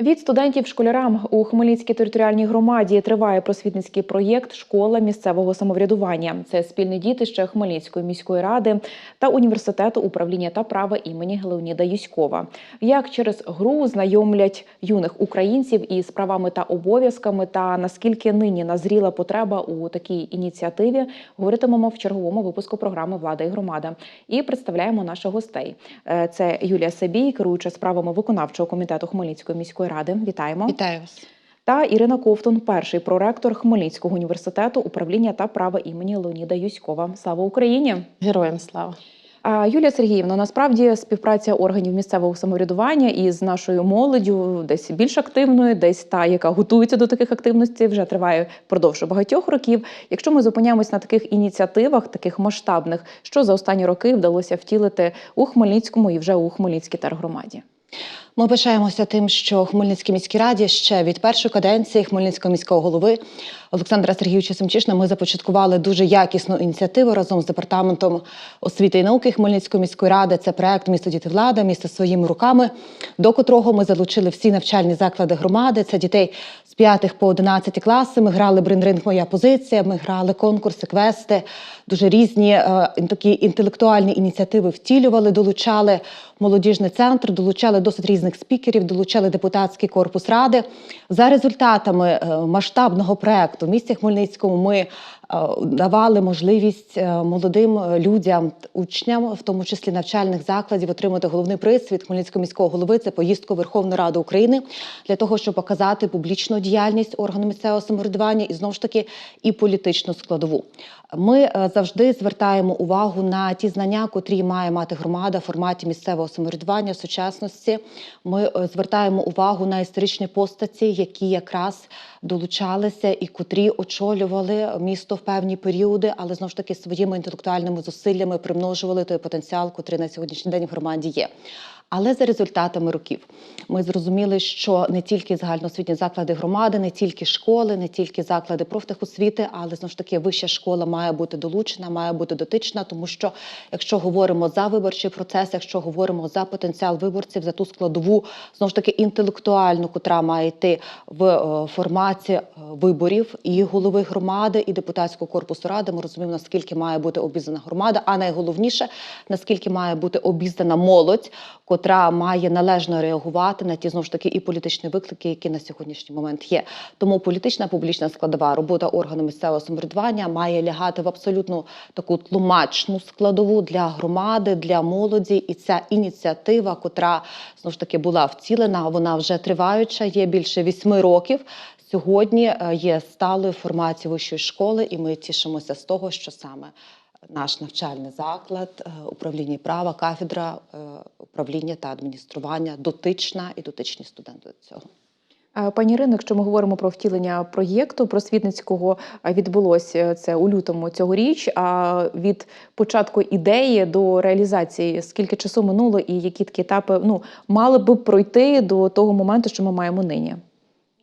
Від студентів школярам у Хмельницькій територіальній громаді триває просвітницький проєкт Школа місцевого самоврядування. Це спільне дітище Хмельницької міської ради та університету управління та права імені Леоніда Юськова. Як через гру знайомлять юних українців із правами та обов'язками, та наскільки нині назріла потреба у такій ініціативі, говоритимемо в черговому випуску програми Влада і громада і представляємо наших гостей. Е, Це Юлія Сабій, керуюча справами виконавчого комітету Хмельницької міської ради. Вітаємо. Вітаю вас. Та Ірина Ковтун, перший проректор Хмельницького університету управління та права імені Леоніда Юськова. Слава Україні! Героям слава. Юлія Сергіївна, насправді співпраця органів місцевого самоврядування із нашою молоддю десь більш активною, десь та, яка готується до таких активностей, вже триває впродовж багатьох років. Якщо ми зупиняємось на таких ініціативах, таких масштабних, що за останні роки вдалося втілити у Хмельницькому і вже у Хмельницькій тергромаді? Ми пишаємося тим, що Хмельницькій міській раді ще від першої каденції Хмельницького міського голови Олександра Сергійовича Семчишна ми започаткували дуже якісну ініціативу разом з департаментом освіти і науки Хмельницької міської ради. Це проект Місто діти влада, місто своїми руками, до котрого ми залучили всі навчальні заклади громади. Це дітей 5 по 11 класи. Ми грали бринринг Моя позиція. Ми грали конкурси, квести, дуже різні е, такі інтелектуальні ініціативи втілювали, долучали молодіжний центр, долучали досить різних спікерів, долучали депутатський корпус ради. За результатами е, масштабного проекту в місті Хмельницькому ми давали можливість е, молодим людям, учням, в тому числі навчальних закладів, отримати головний приз від Хмельницького міського голови. Це поїздку в Верховну Раду України для того, щоб показати публічну діяльність органу місцевого самоврядування і знову ж таки і політичну складову. Ми е, завжди звертаємо увагу на ті знання, котрі має мати громада в форматі місцевого самоврядування в сучасності. Ми е, звертаємо увагу на історичні постаті, які якраз долучалися і котрі очолювали місто в певні періоди, але знову ж таки своїми інтелектуальними зусиллями примножували той потенціал, котрий на сьогоднішній день в громаді є. Але за результатами років. Ми зрозуміли, що не тільки загальноосвітні заклади громади, не тільки школи, не тільки заклади профтехосвіти, але знову ж таки вища школа має бути долучена, має бути дотична, тому що якщо говоримо за виборчий процес, якщо говоримо за потенціал виборців, за ту складову знову ж таки інтелектуальну, котра має йти в е, форматі е, виборів і голови громади, і депутатського корпусу ради, ми розуміємо, наскільки має бути обізнана громада, а найголовніше наскільки має бути обізнана молодь котра має належно реагувати на ті знову ж таки і політичні виклики, які на сьогоднішній момент є. Тому політична публічна складова робота органу місцевого самоврядування має лягати в абсолютно таку тлумачну складову для громади, для молоді. І ця ініціатива, котра знову ж таки була втілена, вона вже триваюча, є більше вісьми років. Сьогодні е, є сталою формацією вищої школи, і ми тішимося з того, що саме наш навчальний заклад, е, управління права, кафедра е, управління та адміністрування дотична і дотичні студенти до цього. Е, Пані Ірино, якщо ми говоримо про втілення проєкту просвітницького, е, відбулося це у лютому цьогоріч. А від початку ідеї до реалізації скільки часу минуло, і які такі етапи ну мали б пройти до того моменту, що ми маємо нині?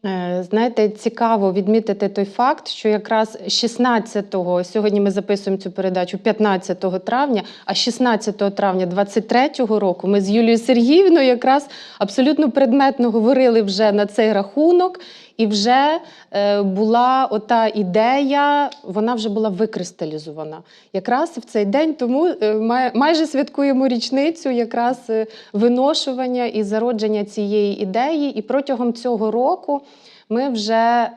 Е, Знаєте, цікаво відмітити той факт, що якраз 16-го, сьогодні ми записуємо цю передачу 15 травня, а 16 травня 23-го року ми з Юлією Сергіївною якраз абсолютно предметно говорили вже на цей рахунок, і вже е, була ота ідея, вона вже була викристалізована. Якраз в цей день тому е, май- майже святкуємо річницю якраз е, виношування і зародження цієї ідеї. І протягом цього року ми вже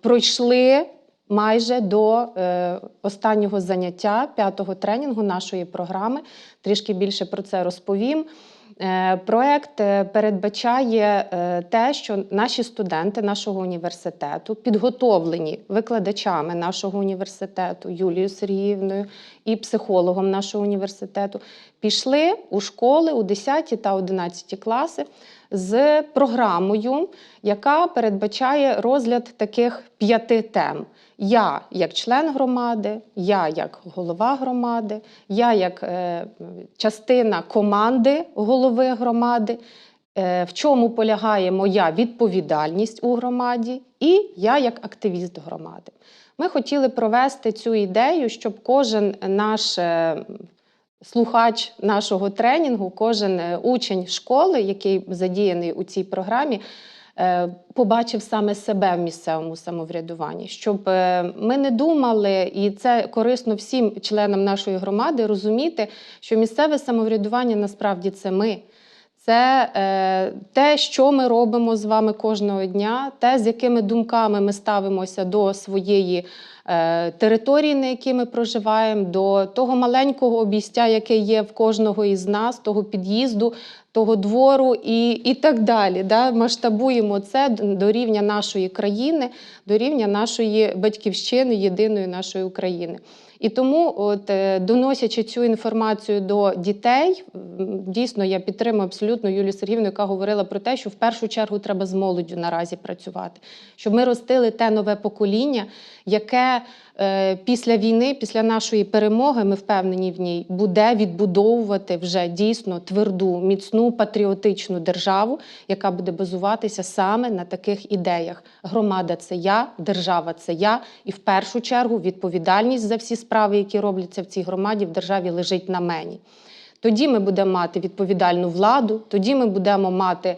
пройшли майже до е, останнього заняття п'ятого тренінгу нашої програми. Трішки більше про це розповім. Е, Проект е, передбачає е, те, що наші студенти нашого університету, підготовлені викладачами нашого університету Юлією Сергіївною і психологом нашого університету, пішли у школи у 10 та 11 класи з програмою, яка передбачає розгляд таких п'яти тем. Я як член громади, я як голова громади, я як е, частина команди голови громади, е, в чому полягає моя відповідальність у громаді, і я як активіст громади. Ми хотіли провести цю ідею, щоб кожен наш е, слухач нашого тренінгу, кожен е, учень школи, який задіяний у цій програмі, е, побачив саме себе в місцевому самоврядуванні, щоб е, ми не думали, і це корисно всім членам нашої громади розуміти, що місцеве самоврядування насправді це ми. Це е, те, що ми робимо з вами кожного дня, те, з якими думками ми ставимося до своєї е, території, на якій ми проживаємо, до того маленького обійстя, яке є в кожного із нас, того під'їзду, того двору і, і так далі. Да? Масштабуємо це до рівня нашої країни, до рівня нашої батьківщини, єдиної нашої України. І тому, от е, доносячи цю інформацію до дітей, дійсно я підтримую абсолютно Юлію Сергіївну, яка говорила про те, що в першу чергу треба з молоддю наразі працювати, щоб ми ростили те нове покоління, яке після війни, після нашої перемоги, ми впевнені в ній, буде відбудовувати вже дійсно тверду, міцну патріотичну державу, яка буде базуватися саме на таких ідеях. Громада це я, держава це я, і в першу чергу відповідальність за всі справи, які робляться в цій громаді, в державі лежить на мені. Тоді ми будемо мати відповідальну владу, тоді ми будемо мати е,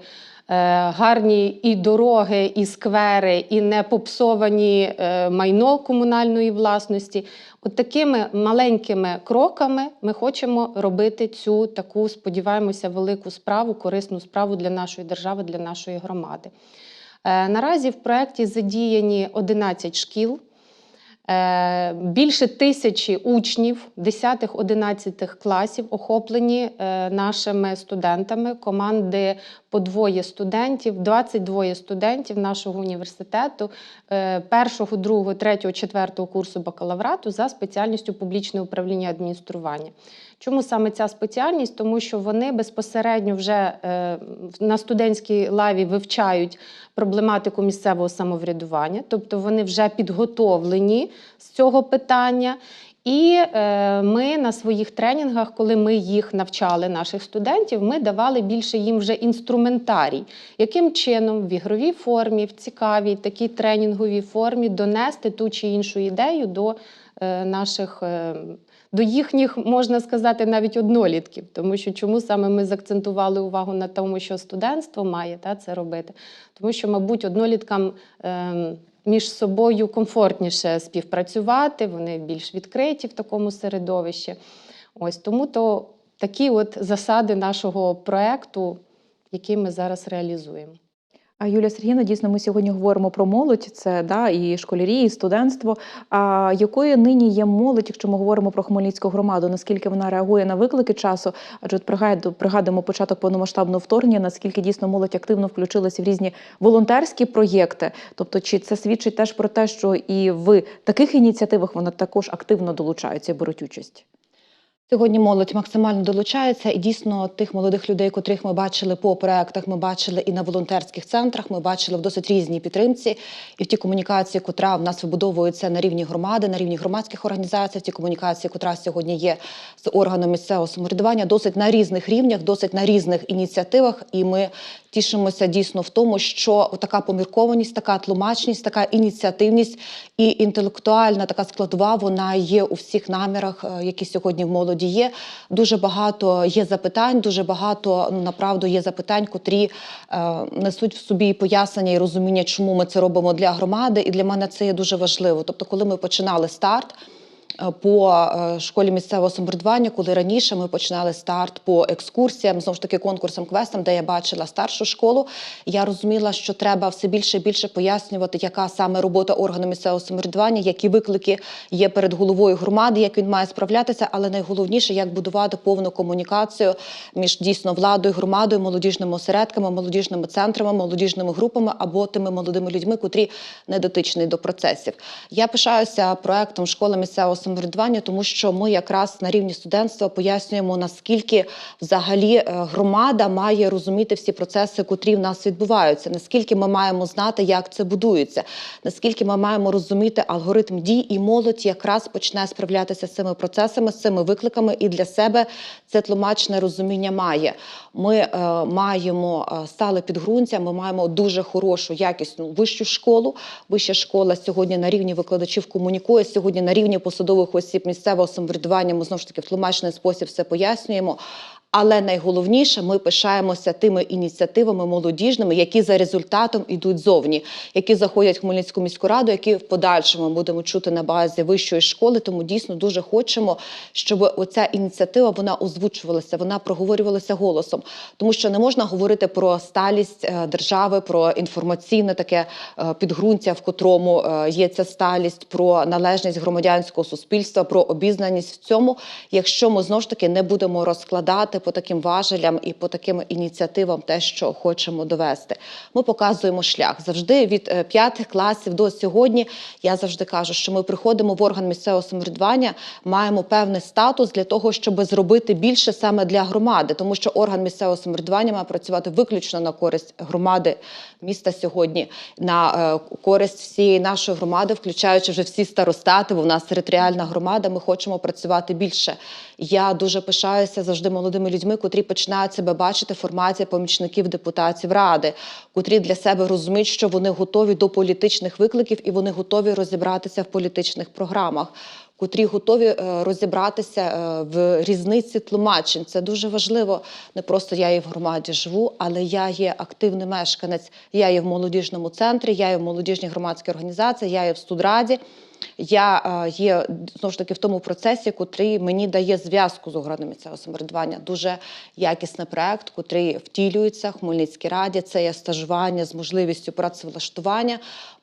гарні і дороги, і сквери, і не попсовані е, майно комунальної власності. От такими маленькими кроками ми хочемо робити цю таку, сподіваємося, велику справу, корисну справу для нашої держави, для нашої громади. Е, Наразі в проєкті задіяні 11 шкіл. Е, Більше тисячі учнів 10-11 класів охоплені е, нашими студентами. Команди по двоє студентів, 22 студентів нашого університету е, першого, другого, третього, четвертого курсу бакалаврату за спеціальністю публічне управління адміністрування. Чому саме ця спеціальність? Тому що вони безпосередньо вже е, на студентській лаві вивчають проблематику місцевого самоврядування, тобто вони вже підготовлені з цього питання. І е, ми на своїх тренінгах, коли ми їх навчали, наших студентів, ми давали більше їм вже інструментарій, яким чином в ігровій формі, в цікавій такій тренінговій формі донести ту чи іншу ідею до е, наших. Е, до їхніх, можна сказати, навіть однолітків, тому що чому саме ми закцентували увагу на тому, що студентство має та, це робити? Тому що, мабуть, одноліткам е, між собою комфортніше співпрацювати, вони більш відкриті в такому середовищі. Ось тому то такі от засади нашого проекту, який ми зараз реалізуємо. А Юлія Сергійовна, дійсно, ми сьогодні говоримо про молодь, це да, і школярі, і студентство. А якою нині є молодь, якщо ми говоримо про Хмельницьку громаду, наскільки вона реагує на виклики часу? Адже от пригаду- пригадуємо початок повномасштабного вторгнення, наскільки дійсно молодь активно включилася в різні волонтерські проєкти. Тобто, чи це свідчить теж про те, що і в таких ініціативах вона також активно долучаються і беруть участь? Сьогодні молодь максимально долучається, і дійсно тих молодих людей, котрих ми бачили по проектах, ми бачили і на волонтерських центрах. Ми бачили в досить різній підтримці, і в ті комунікації, котра в нас вибудовується на рівні громади, на рівні громадських організацій, в ті комунікації, котра сьогодні є з органом місцевого самоврядування, досить на різних рівнях, досить на різних ініціативах. І ми тішимося дійсно в тому, що така поміркованість, така тлумачність, така ініціативність і інтелектуальна така складова, вона є у всіх намірах, е, які сьогодні в молоді є. Дуже багато є запитань, дуже багато ну направду є запитань, котрі е, несуть в собі пояснення і розуміння, чому ми це робимо для громади. І для мене це є дуже важливо. Тобто, коли ми починали старт. Е, По е, школі місцевого самоврядування, коли раніше ми починали старт по екскурсіям, знову ж таки конкурсам, квестам, де я бачила старшу школу, я розуміла, що треба все більше і більше пояснювати, яка саме робота органу місцевого самоврядування, які виклики є перед головою громади, як він має справлятися, але найголовніше, як будувати повну комунікацію між дійсно владою, громадою, молодіжними осередками, молодіжними центрами, молодіжними групами або тими молодими людьми, котрі не дотичні до процесів. Я пишаюся проектом школа місцевого самоврядування, тому що ми якраз на рівні студентства пояснюємо наскільки взагалі е, громада має розуміти всі процеси, котрі в нас відбуваються, наскільки ми маємо знати, як це будується, наскільки ми маємо розуміти алгоритм дій, і молодь якраз почне справлятися з цими процесами, з цими викликами, і для себе це тлумачне розуміння має. Ми е, маємо е, стале підґрунтя, ми маємо дуже хорошу, якісну вищу школу. Вища школа сьогодні на рівні викладачів комунікує, сьогодні на рівні посадових посадових осіб місцевого самоврядування. Ми знову ж таки в тлумачний спосіб все пояснюємо. Але найголовніше, ми пишаємося тими ініціативами молодіжними, які за результатом ідуть зовні, які заходять в Хмельницьку міську раду, які в подальшому будемо чути на базі вищої школи. Тому дійсно дуже хочемо, щоб оця ініціатива вона озвучувалася, вона проговорювалася голосом, тому що не можна говорити про сталість е, держави, про інформаційне таке е, підґрунтя, в котрому е, є ця сталість, про належність громадянського суспільства, про обізнаність в цьому, якщо ми знову ж таки не будемо розкладати по таким важелям і по таким ініціативам те, що хочемо довести. Ми показуємо шлях завжди від е, п'ятих класів до сьогодні. Я завжди кажу, що ми приходимо в орган місцевого самоврядування, маємо певний статус для того, щоб зробити більше саме для громади, тому що орган місцевого самоврядування має працювати виключно на користь громади міста сьогодні, на е, користь всієї нашої громади, включаючи вже всі старостати, бо в нас територіальна громада. Ми хочемо працювати більше. Я дуже пишаюся завжди молодими людьми, котрі починають себе бачити в форматі помічників депутатів ради, котрі для себе розуміють, що вони готові до політичних викликів і вони готові розібратися в політичних програмах. Котрі готові е, розібратися е, в різниці тлумачень. Це дуже важливо. Не просто я є в громаді живу, але я є активний мешканець. Я є в молодіжному центрі, я є в молодіжній громадській організації, я є в студраді. Я е, є знову ж таки в тому процесі, котрий мені дає зв'язку з органами місцевого самоврядування. Дуже якісний проект, котрий втілюється в Хмельницькій раді. Це є стажування з можливістю працевлаштування.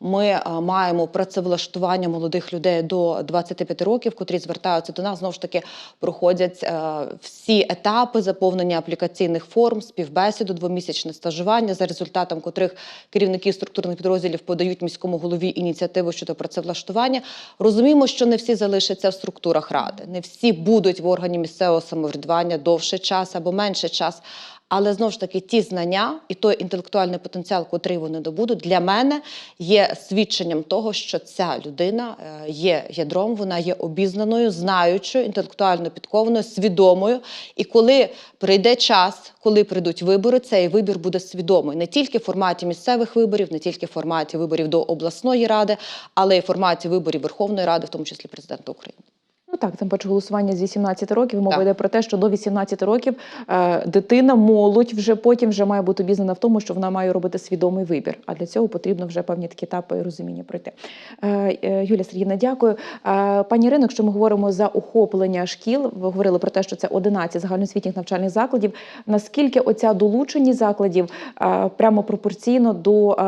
Ми е, маємо працевлаштування молодих людей до 25 років, котрі звертаються до нас. Знову ж таки проходять е, всі етапи заповнення аплікаційних форм, співбесіду, двомісячне стажування, за результатом котрих керівники структурних підрозділів подають міському голові ініціативу щодо працевлаштування. Розуміємо, що не всі залишаться в структурах ради, не всі будуть в органі місцевого самоврядування довший час або менший час. Але знову ж таки, ті знання і той інтелектуальний потенціал, котрий вони добудуть, для мене є свідченням того, що ця людина е, є ядром, вона є обізнаною, знаючою, інтелектуально підкованою, свідомою. І коли прийде час, коли прийдуть вибори, цей вибір буде свідомий не тільки в форматі місцевих виборів, не тільки в форматі виборів до обласної ради, але й в форматі виборів Верховної Ради, в тому числі президента України. Ну так, тим паче голосування з 18 років. Мова Так. йде про те, що до 18 років е, дитина, молодь вже потім вже має бути обізнана в тому, що вона має робити свідомий вибір. А для цього потрібно вже певні такі етапи розуміння пройти. Е, е, Юлія Сергійовна, дякую. Е, пані Ірино, якщо ми говоримо за охоплення шкіл, ви говорили про те, що це 11 загальноосвітніх навчальних закладів. Наскільки оця долученість закладів е, прямо пропорційно до е,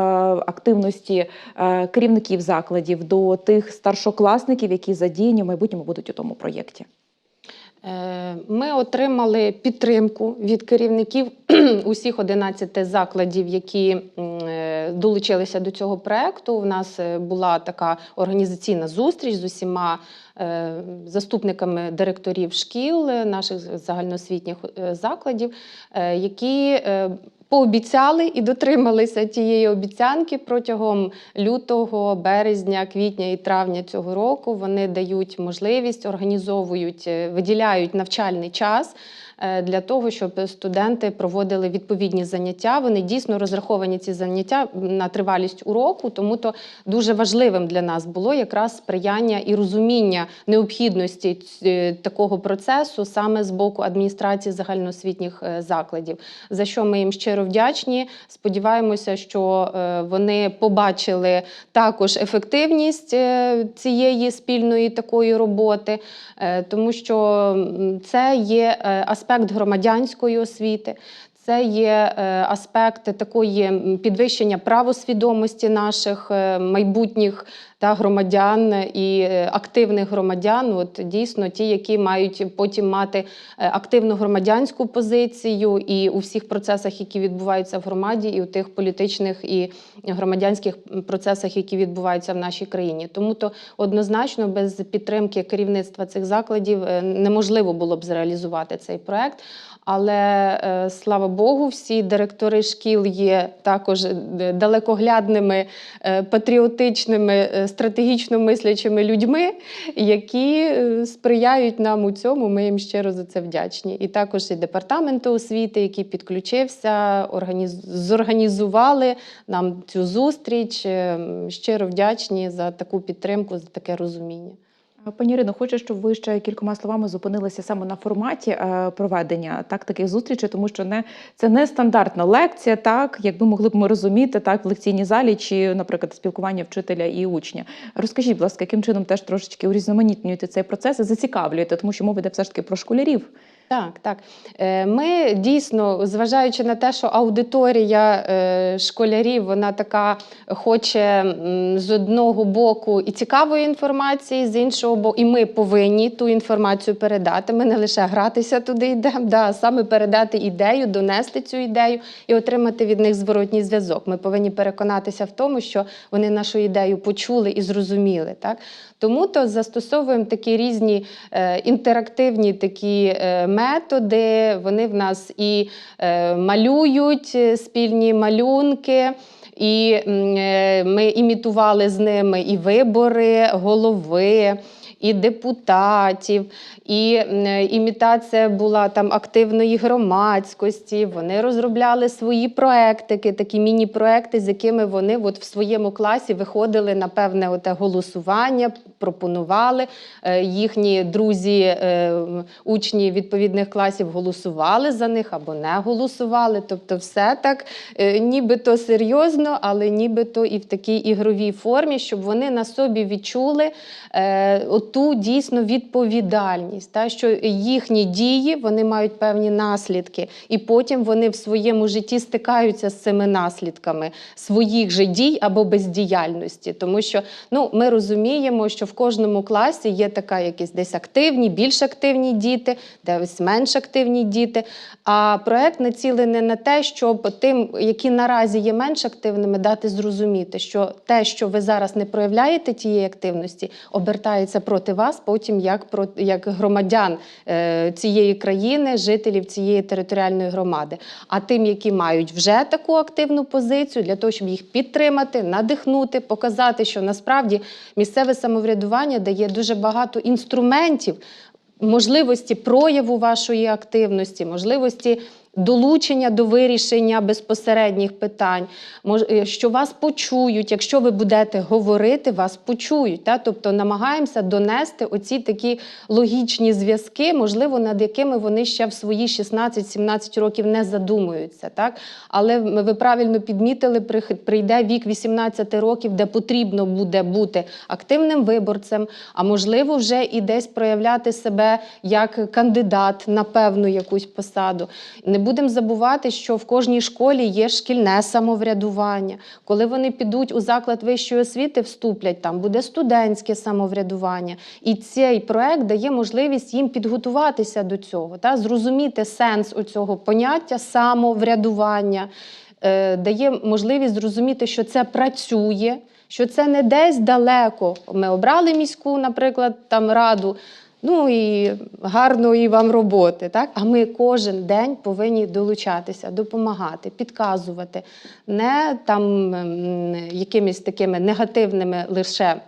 активності е, керівників закладів, до тих старшокласників, які задіяні в майбутньому будуть тому проєкті? Е, Ми отримали підтримку від керівників усіх 11 закладів, які е, долучилися до цього проекту. У нас е, була така організаційна зустріч з усіма заступниками директорів шкіл наших загальноосвітніх закладів, які Пообіцяли і дотрималися тієї обіцянки протягом лютого, березня, квітня і травня цього року. Вони дають можливість, організовують, е, виділяють навчальний час для того, щоб студенти проводили відповідні заняття. Вони дійсно розраховані ці заняття на тривалість уроку, тому то дуже важливим для нас було якраз сприяння і розуміння необхідності такого процесу саме з боку адміністрації загальноосвітніх е, закладів, за що ми їм щиро вдячні. Сподіваємося, що е, вони побачили також ефективність е, цієї спільної такої роботи, е, тому що це є е, аспект громадянської освіти. Це є е, аспект такої підвищення правосвідомості наших е, майбутніх та громадян і е, активних громадян. От дійсно ті, які мають потім мати активну громадянську позицію і у всіх процесах, які відбуваються в громаді, і у тих політичних і громадянських процесах, які відбуваються в нашій країні. Тому то однозначно без підтримки керівництва цих закладів неможливо було б зреалізувати цей проект. Але е, слава Богу, всі директори шкіл є також е, далекоглядними, е, патріотичними, стратегічно мислячими людьми, які сприяють нам у цьому. Ми їм щиро за це вдячні. І також і департаменту освіти, який підключився, організ... зорганізували нам цю зустріч. Щиро вдячні за таку підтримку, за таке розуміння. Пані Ірино, хочу, щоб ви ще кількома словами зупинилися саме на форматі е, проведення так таких зустрічей, тому що не це не стандартна лекція, так якби могли б ми розуміти так в лекційній залі чи, наприклад, спілкування вчителя і учня. Розкажіть, будь ласка, яким чином теж трошечки урізноманітнюєте цей процес і зацікавлюєте, тому що мова йде все ж таки про школярів. Так, так. Е, Ми дійсно, зважаючи на те, що аудиторія е, школярів, вона така хоче з одного боку і цікавої інформації, з іншого боку, і ми повинні ту інформацію передати. Ми не лише гратися туди йдемо, да, саме передати ідею, донести цю ідею і отримати від них зворотній зв'язок. Ми повинні переконатися в тому, що вони нашу ідею почули і зрозуміли. Так? Тому то застосовуємо такі різні е, інтерактивні такі методи. Вони в нас і е, малюють е, спільні малюнки. І е, ми імітували з ними і вибори голови, і депутатів, і імітація була там активної громадськості. Вони розробляли свої проектики, такі міні-проекти, з якими вони от в своєму класі виходили на певне оте голосування, пропонували. Е, Їхні друзі, е, учні відповідних класів голосували за них або не голосували. Тобто, все так е, нібито серйозно, але нібито і в такій ігровій формі, щоб вони на собі відчули оту дійсно відповідальність, та, що їхні дії вони мають певні наслідки, і потім вони в своєму житті стикаються з цими наслідками своїх же дій або бездіяльності. Тому що ну, ми розуміємо, що в кожному класі є така якісь десь активні, більш активні діти, десь менш активні діти. А проект націлений на те, щоб тим, які наразі є менш активними, дати зрозуміти, що те, що ви зараз не проявляєте тієї активності, обертається проти вас потім як про як громадян е, цієї країни, жителів цієї територіальної громади. А тим, які мають вже таку активну позицію, для того, щоб їх підтримати, надихнути, показати, що насправді місцеве самоврядування дає дуже багато інструментів можливості прояву вашої активності, можливості долучення до вирішення безпосередніх питань, е, що вас почують. Якщо ви будете говорити, вас почують. Та? Тобто намагаємося донести оці такі логічні зв'язки, можливо, над якими вони ще в свої 16-17 років не задумуються. Так? Але ви ви правильно підмітили, прийде вік 18 років, де потрібно буде бути активним виборцем, а можливо, вже і десь проявляти себе як кандидат на певну якусь посаду. Не будемо забувати, що в кожній школі є шкільне самоврядування. Коли вони підуть у заклад вищої освіти, вступлять, там буде студентське самоврядування. І цей проект дає можливість їм підготуватися до цього, та, зрозуміти сенс оцього поняття самоврядування, е, дає можливість зрозуміти, що це працює, що це не десь далеко. Ми обрали міську, наприклад, там раду. Ну і гарної вам роботи. Так? А ми кожен день повинні долучатися, допомагати, підказувати, не там якимись такими негативними лише.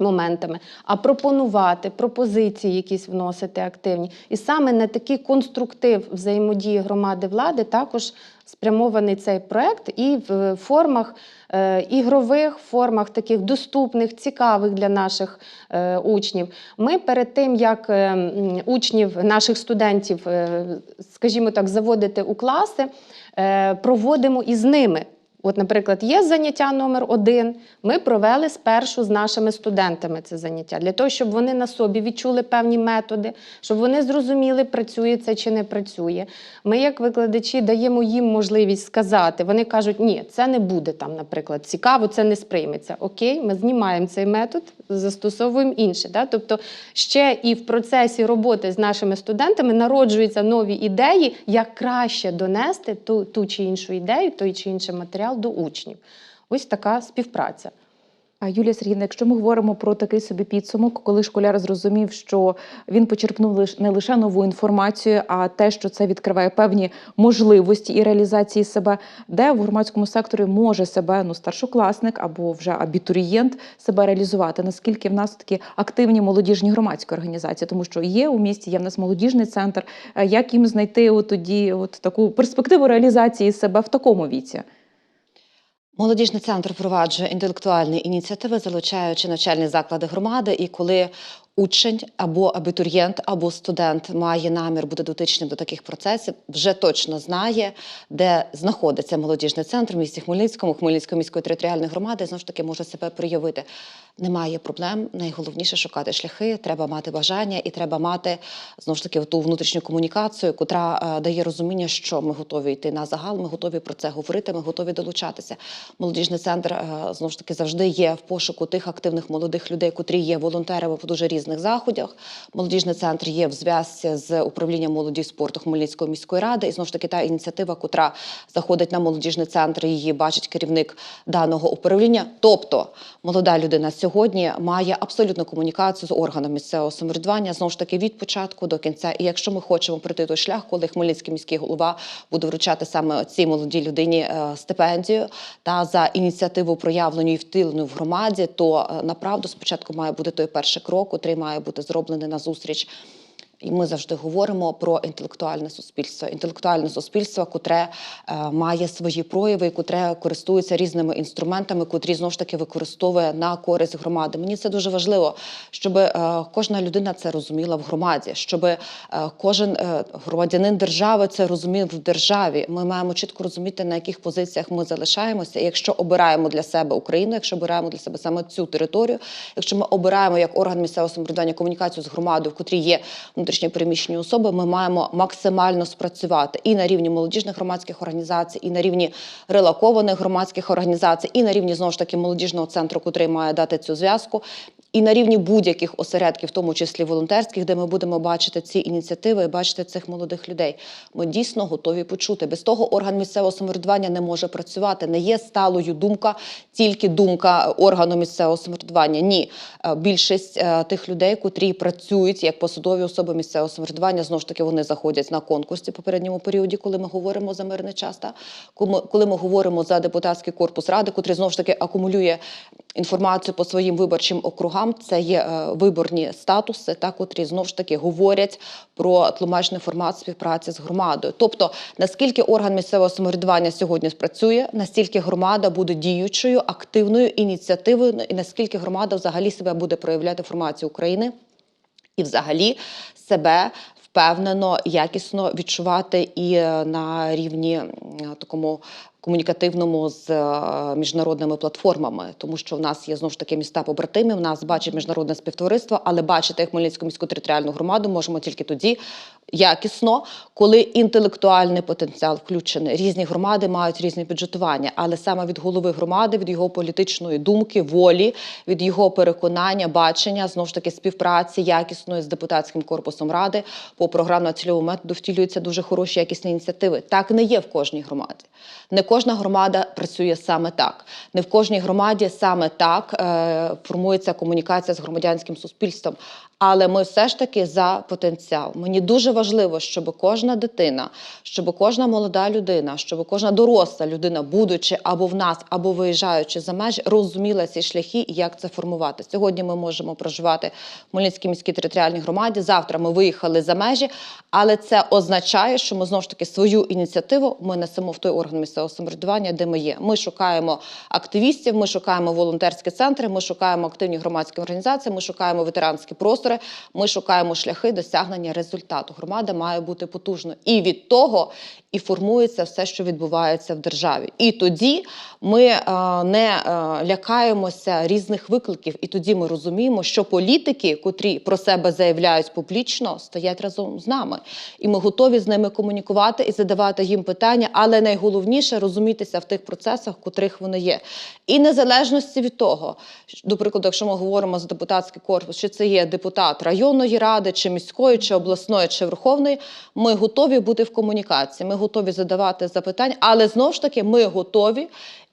Моментами, а пропонувати пропозиції, якісь вносити активні. І саме на такий конструктив взаємодії громади влади також спрямований цей проект і в формах е, ігрових, формах таких доступних, цікавих для наших е, учнів. Ми перед тим, як е, учнів, наших студентів, е, скажімо так, заводити у класи, е, проводимо із ними. От, наприклад, є заняття номер один. Ми провели спершу з нашими студентами це заняття для того, щоб вони на собі відчули певні методи, щоб вони зрозуміли, працює це чи не працює. Ми, як викладачі, даємо їм можливість сказати. Вони кажуть, ні, це не буде там, наприклад, цікаво, це не сприйметься. Окей, ми знімаємо цей метод, застосовуємо інше. Да? Тобто, ще і в процесі роботи з нашими студентами народжуються нові ідеї, як краще донести ту, ту чи іншу ідею, той чи інший матеріал до учнів. Ось така співпраця. А Юлія Сергійовна, якщо ми говоримо про такий собі підсумок, коли школяр зрозумів, що він почерпнув не лише нову інформацію, а те, що це відкриває певні можливості і реалізації себе, де в громадському секторі може себе ну старшокласник або вже абітурієнт себе реалізувати. Наскільки в нас такі активні молодіжні громадські організації, тому що є у місті, є в нас молодіжний центр. Е, Як їм знайти от тоді от таку перспективу реалізації себе в такому віці? Молодіжний центр впроваджує інтелектуальні ініціативи, залучаючи навчальні заклади громади. І коли учень або абітурієнт, або студент має намір бути дотичним до таких процесів, вже точно знає, де знаходиться молодіжний центр в місті Хмельницькому, Хмельницької міської територіальної громади, і знову ж таки може себе проявити. Немає проблем. Найголовніше шукати шляхи. Треба мати бажання і треба мати знову ж таки ту внутрішню комунікацію, котра е, дає розуміння, що ми готові йти на загал, ми готові про це говорити, ми готові долучатися. Молодіжний центр е, знову ж таки завжди є в пошуку тих активних молодих людей, котрі є волонтерами по дуже різних заходах. Молодіжний центр є в зв'язці з управлінням молоді спорту Хмельницької міської ради. І знову ж таки та ініціатива, котра заходить на молодіжний центр, її бачить керівник даного управління. Тобто молода людина сьогодні має абсолютну комунікацію з органом місцевого самоврядування знову ж таки від початку до кінця. І якщо ми хочемо пройти той шлях, коли Хмельницький міський голова буде вручати саме цій молодій людині е, стипендію та за ініціативу проявлену і втилену в громаді, то е, направду спочатку має бути той перший крок, який має бути зроблений на зустріч. І ми завжди говоримо про інтелектуальне суспільство. Інтелектуальне суспільство, котре е, має свої прояви, котре користується різними інструментами, котрі знову ж таки використовує на користь громади. Мені це дуже важливо, щоб е, кожна людина це розуміла в громаді, щоб е, кожен е, громадянин держави це розумів в державі. Ми маємо чітко розуміти, на яких позиціях ми залишаємося. І якщо обираємо для себе Україну, якщо обираємо для себе саме цю територію, якщо ми обираємо як орган місцевого самоврядування комунікацію з громадою, в котрій є внутрішньо переміщені особи, ми маємо максимально спрацювати і на рівні молодіжних громадських організацій, і на рівні релакованих громадських організацій, і на рівні знову ж таки молодіжного центру, котрий має дати цю зв'язку. І на рівні будь-яких осередків, в тому числі волонтерських, де ми будемо бачити ці ініціативи і бачити цих молодих людей. Ми дійсно готові почути. Без того орган місцевого самоврядування не може працювати. Не є сталою думка, тільки думка органу місцевого самоврядування. Ні, Е, більшість е, тих людей, котрі працюють як посадові особи місцевого самоврядування, знову ж таки вони заходять на конкурсі в попередньому періоді, коли ми говоримо за мирний час. Та коли ми- коли ми говоримо за депутатський корпус ради, котрий знову ж таки акумулює інформацію по своїм виборчим округам. Це є е, виборні статуси, та котрі знову ж таки говорять про тлумачний формат співпраці з громадою. Тобто, наскільки орган місцевого самоврядування сьогодні спрацює, настільки громада буде діючою, активною ініціативою, і наскільки громада взагалі себе буде проявляти в формації України і взагалі себе впевнено, якісно відчувати і е, на рівні такому комунікативному з е, міжнародними платформами, тому що в нас є знову ж таки міста побратими. В нас бачить міжнародне співтовариство, але бачити Хмельницьку міську територіальну громаду можемо тільки тоді якісно, коли інтелектуальний потенціал включений. Різні громади мають різні бюджетування, але саме від голови громади, від його політичної думки, волі, від його переконання, бачення, знову ж таки співпраці якісної з депутатським корпусом ради по програмно цільовому методу втілюються дуже хороші якісні ініціативи. Так не є в кожній громаді. Не кожна громада працює саме так. Не в кожній громаді саме так е, формується комунікація з громадянським суспільством. Але ми все ж таки за потенціал. Мені дуже важливо, щоб кожна дитина, щоб кожна молода людина, щоб кожна доросла людина, будучи або в нас, або виїжджаючи за межі, розуміла ці шляхи і як це формувати. Сьогодні ми можемо проживати в Хмельницькій міській територіальній громаді. Завтра ми виїхали за межі, але це означає, що ми знову ж таки свою ініціативу ми несемо в той орган місцевого самоврядування, де ми є. Ми шукаємо активістів, ми шукаємо волонтерські центри, ми шукаємо активні громадські організації, ми шукаємо ветеранські простори, ми шукаємо шляхи досягнення результату. Громада має бути потужною. І від того і формується все, що відбувається в державі. І тоді ми е, не е, лякаємося різних викликів, і тоді ми розуміємо, що політики, котрі про себе заявляють публічно, стоять разом з нами, і ми готові з ними комунікувати і задавати їм питання, але найголовніше розумітися в тих процесах, в котрих вони є. І незалежності від того, до прикладу, якщо ми говоримо за депутатський корпус, чи це є депутат районної ради, чи міської, чи обласної, чи верховної, ми готові бути в комунікації. Ми готові задавати запитання, але знову ж таки ми готові.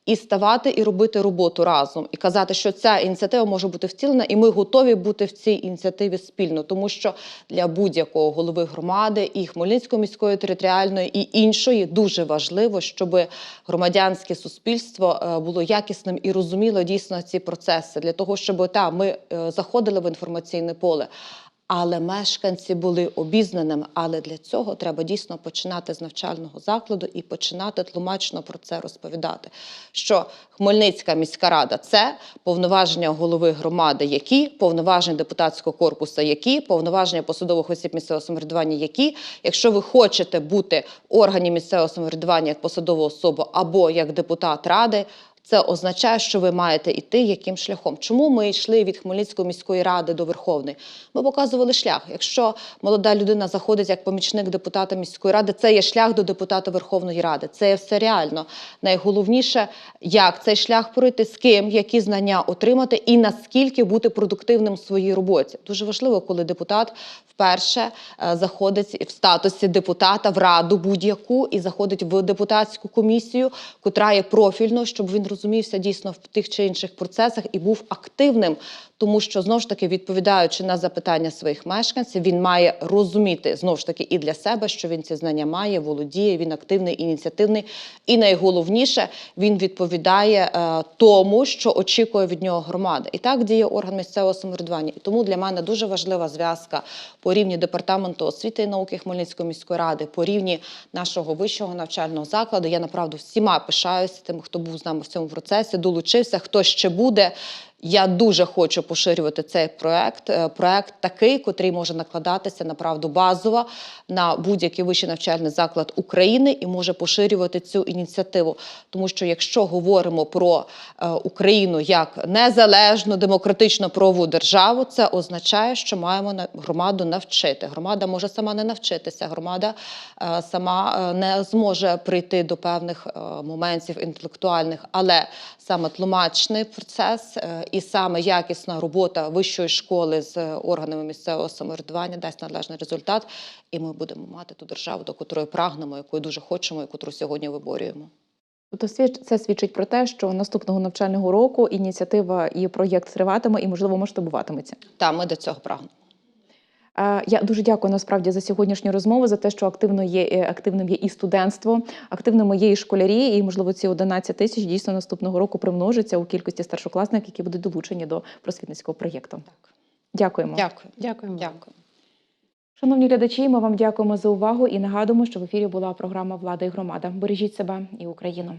І ставати і робити роботу разом, і казати, що ця ініціатива може бути втілена, і ми готові бути в цій ініціативі спільно, тому що для будь-якого голови громади і Хмельницької міської територіальної і іншої дуже важливо, щоб громадянське суспільство е, було якісним і розуміло дійсно ці процеси для того, щоб та ми е, заходили в інформаційне поле. Але мешканці були обізнаними. Але для цього треба дійсно починати з навчального закладу і починати тлумачно про це розповідати. Що Хмельницька міська рада це повноваження голови громади, які повноваження депутатського корпусу, які повноваження посадових осіб місцевого самоврядування, які, якщо ви хочете бути в органі місцевого самоврядування як посадова особа або як депутат ради. Це означає, що ви маєте йти яким шляхом. Чому ми йшли від Хмельницької міської ради до Верховної? Ми показували шлях. Якщо молода людина заходить як помічник депутата міської ради, це є шлях до депутата Верховної Ради. Це є все реально. Найголовніше, як цей шлях пройти, з ким, які знання отримати, і наскільки бути продуктивним в своїй роботі. Дуже важливо, коли депутат вперше е, заходить в статусі депутата в раду будь-яку і заходить в депутатську комісію, котра є профільно, щоб він розумівся дійсно в тих чи інших процесах і був активним. Тому що знову ж таки, відповідаючи на запитання своїх мешканців, він має розуміти знову ж таки і для себе, що він ці знання має, володіє, він активний, ініціативний, і найголовніше він відповідає е, тому, що очікує від нього громада. І так діє орган місцевого самоврядування. І тому для мене дуже важлива зв'язка по рівні департаменту освіти і науки Хмельницької міської ради, по рівні нашого вищого навчального закладу. Я направду всіма пишаюся тим, хто був з нами в цьому процесі, долучився, хто ще буде. Я дуже хочу поширювати цей проект. Е, Проект такий, котрий може накладатися направду базово на будь-який вищий навчальний заклад України і може поширювати цю ініціативу. Тому що якщо говоримо про е, Україну як незалежну демократичну правову державу, це означає, що маємо на- громаду навчити. Громада може сама не навчитися, громада е, сама не зможе прийти до певних моментів інтелектуальних, але саме тлумачний процес і саме якісна робота вищої школи з органами місцевого самоврядування дасть належний результат, і ми будемо мати ту державу, до котрої прагнемо, якої дуже хочемо, і котру сьогодні виборюємо. Тобто це свідчить про те, що наступного навчального року ініціатива і проєкт триватиме і, можливо, масштабуватиметься. Та ми до цього прагнемо. Е, Я дуже дякую насправді за сьогоднішню розмову, за те, що активно є е, активним є і студентство, активними є і школярі, і можливо ці 11 тисяч дійсно наступного року примножаться у кількості старшокласників, які будуть долучені до просвітницького проєкту. Так. Дякуємо. Дякую. Дякуємо. Дякую. Шановні глядачі, ми вам дякуємо за увагу і нагадуємо, що в ефірі була програма Влада і громада. Бережіть себе і Україну.